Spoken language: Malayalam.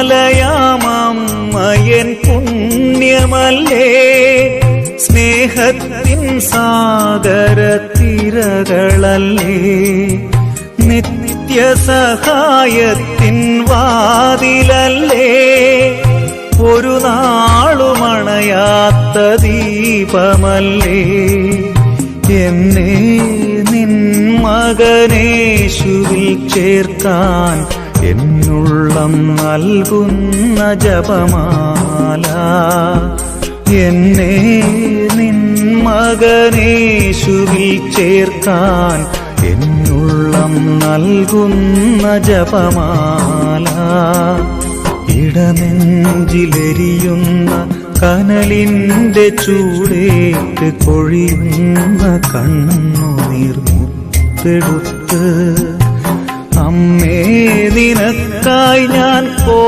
മലയാമമ്മയൻ പുണ്യമല്ലേ? സ്നേഹത്തിൻ സാഗര തിരകളല്ലേ നിത്യസഹായത്തിൻ വാതിലല്ലേ? ഒരു നാളുമണയാത്ത ദീപമല്ലേ? എന്നെ നിൻ മകനേശുവിൽ ചേർക്കാൻ എന്നുള്ളം നൽകുന്ന ജപമാല. എന്നെ നിൻ മകനേശുവിൽ ചേർക്കാൻ എന്നുള്ളം നൽകുന്ന ജപമാല. ഇടനെഞ്ചിലെരിയുന്ന കനലിന്റെ ചൂടേറ്റ് കൊഴിയുന്ന കണ്ണുനീർ മുത്തെടുത്ത് അമ്മേ നിനക്കായി ഞാൻ പോ